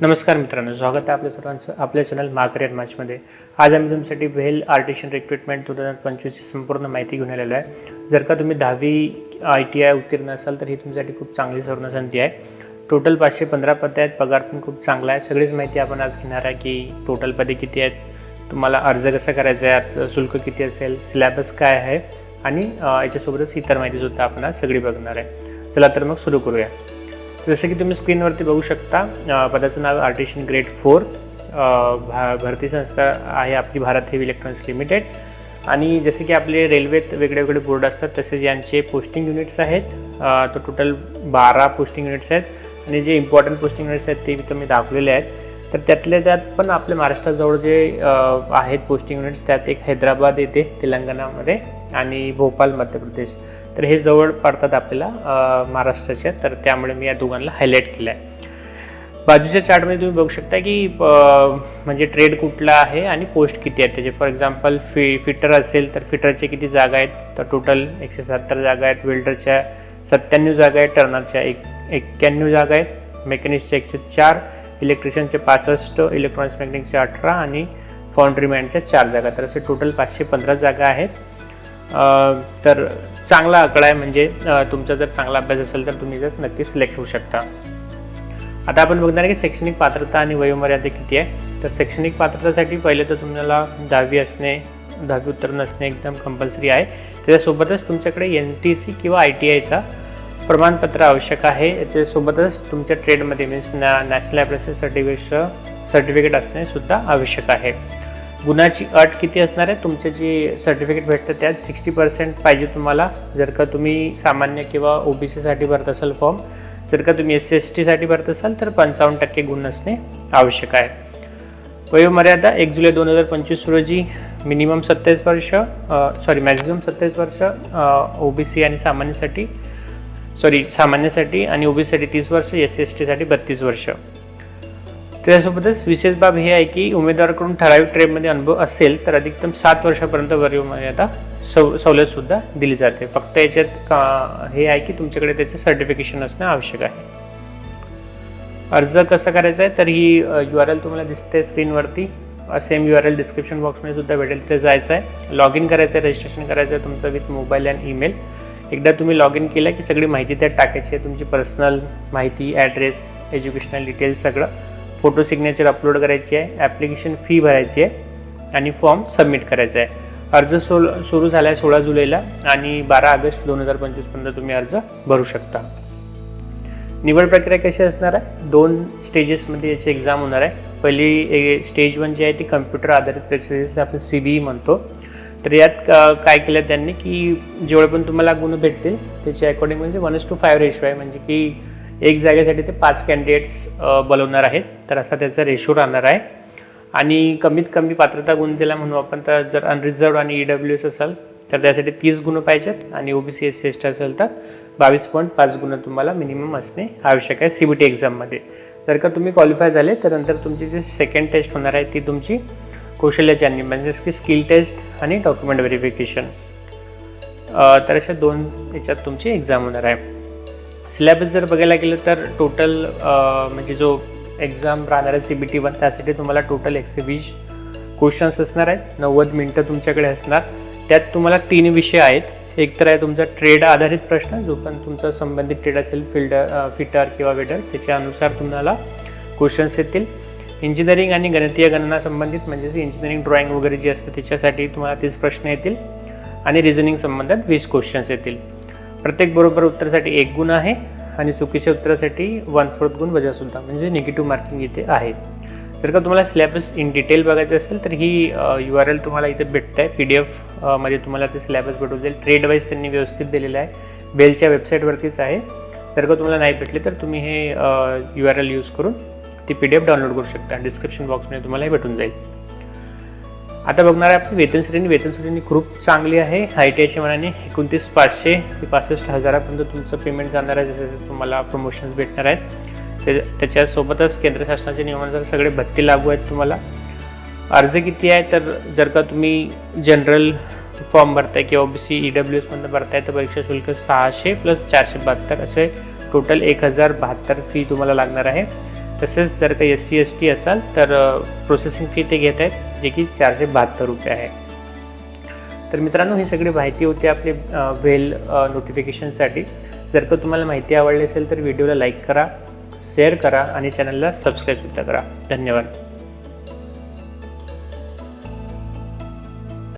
नमस्कार मित्रांनो स्वागत आहे आपल्या सर्वांचं आपल्या चॅनल माकरियर मॅचमध्ये. आज आम्ही तुमच्यासाठी व्हेल आर्टिशियन रिक्रुटमेंट दोन हजार पंचवीसची संपूर्ण माहिती घेऊन आलेलो आहे. जर का तुम्ही दहावी आय टी आय उत्तीर्ण असाल तर ही तुमच्यासाठी खूप चांगली सुवर्ण संधी आहे. टोटल पाचशे पंधरा पदे आहेत पगार पण खूप चांगला आहे. सगळीच माहिती आपण आज घेणार आहे की टोटल पदे किती आहेत तुम्हाला अर्ज कसा करायचा आहे शुल्क किती असेल सिलॅबस काय आहे आणि याच्यासोबतच इतर माहितीसुद्धा आपण आज सगळी बघणार आहे. चला तर मग सुरू करूया. जसं की तुम्ही स्क्रीनवरती बघू शकता पदाचं नाव आर्टिशियन ग्रेड फोर भा भरती संस्था आहे आपली भारत हेवी इलेक्ट्रॉनिक्स लिमिटेड. आणि जसे की आपले रेल्वेत वेगळे वेगळे बोर्ड असतात तसेच यांचे पोस्टिंग युनिट्स आहेत. तर तो टोटल बारा पोस्टिंग युनिट्स आहेत. आणि जे इम्पॉर्टंट पोस्टिंग युनिट्स आहेत ते तुम्ही मी दाखवलेले आहेत. तर त्यातल्या त्यात पण आपल्या महाराष्ट्राजवळ जे आहेत पोस्टिंग युनिट्स त्यात एक हैदराबाद येते तेलंगणामध्ये. आणि भोपाल मध्य प्रदेश. तर हे जवळ पडतात आपल्याला महाराष्ट्राच्या तर त्यामुळे मी या दोघांना हायलाईट केलं आहे बाजूच्या चार्टमध्ये तुम्ही बघू शकता की म्हणजे ट्रेड कुठला आहे आणि पोस्ट किती आहेत. त्याचे फॉर एक्झाम्पल फि फिटर असेल तर फिटरचे किती जागा आहेत? तर टोटल एकशे सत्तर जागा आहेत. वेल्डरच्या सत्त्याण्णव जागा आहेत. टर्नरच्या एक एक्क्याण्णव जागा आहेत. मेकॅनिक्सच्या एकशे चार इलेक्ट्रिशियनचे पासष्ट इलेक्ट्रॉनिक्स मेकॅनिक्सचे अठरा आणि फाउंड्रीमॅनच्या चार जागा तर असे टोटल पाचशे पंधरा जागा आहेत. तर चांगला आकडा आहे म्हणजे तुमचा जर चांगला अभ्यास असेल तर तुम्ही जर नक्की सिलेक्ट होऊ शकता. आता आपण बघणार आहे की शैक्षणिक पात्रता आणि वयोमर्यादा किती आहे? तर शैक्षणिक पात्रतेसाठी पहिले तर तुम्हाला दहावी असणे दहावी उत्तर असणे एकदम कंपल्सरी आहे. त्याच्यासोबतच तुमच्याकडे एन टी सी किंवा आय टी आयचा प्रमाणपत्र आवश्यक आहे. याच्यासोबतच तुमच्या ट्रेडमध्ये मीन्स नॅ नॅशनल ॲप्रेसिस सर्टिफिकेट सर्टिफिकेट असणे सुद्धा आवश्यक आहे. गुणाची अट किती असणार आहे? तुमचे जे सर्टिफिकेट भेटतं त्यात सिक्स्टी पर्सेंट पाहिजे तुम्हाला. जर का तुम्ही सामान्य किंवा ओ बी सीसाठी भरत असाल फॉर्म जर का तुम्ही एस सी एस टीसाठी भरत असाल तर पंचावन्न टक्के गुण असणे आवश्यक आहे. वयोमर्यादा एक जुलै दोन हजार पंचवीस रोजी मिनिमम सत्तावीस वर्ष सॉरी मॅक्झिमम सत्तावीस वर्ष ओ बी सी आणि सामान्यसाठी सॉरी सामान्यसाठी आणि ओ बी सीसाठी तीस वर्ष एस सी एस टीसाठी बत्तीस वर्ष. त्याच्यासोबतच विशेष बाब हे आहे की उमेदवाराकडून ठराविक ट्रेनमध्ये अनुभव असेल तर अधिकतम सात वर्षापर्यंत वयोमर्यादा सव सवलतसुद्धा दिली जाते. फक्त याच्यात का हे आहे की तुमच्याकडे त्याचं सर्टिफिकेशन असणं आवश्यक आहे. अर्ज कसा करायचा आहे तर ही यू आर एल तुम्हाला दिसते स्क्रीनवरती. Same U R L description बॉक्समध्ये सुद्धा भेटेल तिथे जायचं आहे. लॉग इन करायचं आहे रजिस्ट्रेशन करायचं आहे तुमचं विथ मोबाईल अँड ईमेल एकदा तुम्ही लॉग इन केलं की सगळी माहिती त्यात टाकायची आहे तुमची पर्सनल माहिती ॲड्रेस एज्युकेशनल डिटेल्स सगळं. फोटो सिग्नेचर अपलोड करायची आहे ॲप्लिकेशन फी भरायची आहे आणि फॉर्म सबमिट करायचा आहे. अर्ज सोल सुरू झाला आहे सोळा जुलैला आणि बारा ऑगस्ट दोन हजार पंचवीसपर्यंत तुम्ही अर्ज भरू शकता. निवड प्रक्रिया कशी असणार आहे? दोन स्टेजेसमध्ये याची एक्झाम होणार आहे. पहिली स्टेज वन जी आहे ती कम्प्युटर आधारित परीक्षा आपण सी बी ई म्हणतो. तर यात काय केलं त्यांनी की जेवढे पण तुम्हाला गुण भेटतील त्याच्या अकॉर्डिंग म्हणजे वन टू फायव्ह रेशो आहे. म्हणजे की एक जागेसाठी ते पाच कॅन्डिडेट्स बोलवणार आहेत. तर असा त्याचा रेशो राहणार आहे. आणि कमीत कमी पात्रता गुण दिला म्हणू आपण तर जर अनरिझर्व आणि ई डब्ल्यू एस असाल तर त्यासाठी तीस गुण पाहिजेत आणि O B C S C S T असेल तर बावीस पॉईंट पाच गुण तुम्हाला मिनिमम असणे आवश्यक आहे सी बी टी एक्झाममध्ये जर का तुम्ही क्वालिफाय झाले तर नंतर तुमची जी सेकंड टेस्ट होणार आहे ती तुमची कौशल्याची म्हणजे आणि म्हणजेच की स्किल टेस्ट आणि डॉक्युमेंट व्हेरिफिकेशन तर अशा दोन याच्यात तुमची एक्झाम होणार आहे. सिलेबस जर बघायला गेलं तर टोटल म्हणजे जो एक्झाम राहणार आहे सी बी टी वन त्यासाठी तुम्हाला टोटल एकशे वीस क्वेश्चन्स असणार आहेत. नव्वद मिनटं तुमच्याकडे असणार. त्यात तुम्हाला तीन विषय आहेत. एक तर आहे तुमचा ट्रेड आधारित प्रश्न जो पण तुमचा संबंधित ट्रेड असेल फिल्डर फिटर किंवा वेटर त्याच्यानुसार तुम्हाला क्वेश्चन्स येतील. इंजिनिअरिंग आणि गणितीय गणना संबंधित म्हणजेच इंजिनिअरिंग ड्रॉइंग वगैरे जे असतं त्याच्यासाठी तुम्हाला तीस प्रश्न येतील. आणि रिझनिंग संबंधात वीस क्वेश्चन्स येतील. प्रत्येक बरोबर उत्तरासाठी एक गुण आहे आणि चुकीच्या उत्तरासाठी वन फोर्थ गुण वजासुद्धा म्हणजे निगेटिव्ह मार्किंग इथे आहे. जर का तुम्हाला सिलेबस इन डिटेल बघायचं असेल तर ही यू आर एल तुम्हाला इथे भेटत आहे पी डी एफमध्ये तुम्हाला ते सिलेबस भेटून जाईल. ट्रेड वाईज त्यांनी व्यवस्थित दिलेलं आहे. बेलच्या वेबसाईटवरतीच आहे. जर का तुम्हाला नाही भेटले तर तुम्ही हे यू आर एल यूज करून ती पी डी एफ डाउनलोड करू शकता. डिस्क्रिप्शन बॉक्समध्ये तुम्हाला हे भेटून जाईल. आता बघणार आहे आपण वेतन श्रेणी. वेतन श्रेणी खूप चांगली आहे. आय टी आयच्या मनाने एकोणतीस पाचशे ते पासष्ट हजारापर्यंत तुमचं पेमेंट जाणार आहे. जसे तुम्हाला प्रमोशन्स भेटणार आहेत. ते त्याच्यासोबतच केंद्र शासनाच्या नियमानुसार सगळे भत्ते लागू आहेत तुम्हाला. अर्ज किती आहे? तर जर का तुम्ही जनरल फॉर्म भरताय किंवा O B C E W एसमधनं भरताय तर परीक्षा शुल्क सहाशे प्लस चारशे बहात्तर. असे टोटल एक हजार बहात्तर फी तुम्हाला लागणार आहे. तसेच जर का एस सी एस टी असाल तर प्रोसेसिंग फी ते घेत आहेत जे की चारशे बहात्तर रुपये आहे. तर मित्रांनो ही सगळी माहिती होती आपली वेल नोटिफिकेशनसाठी जर का तुम्हाला माहिती आवडली असेल तर व्हिडिओला लाईक करा शेअर करा आणि चॅनलला सबस्क्राईबसुद्धा करा. धन्यवाद.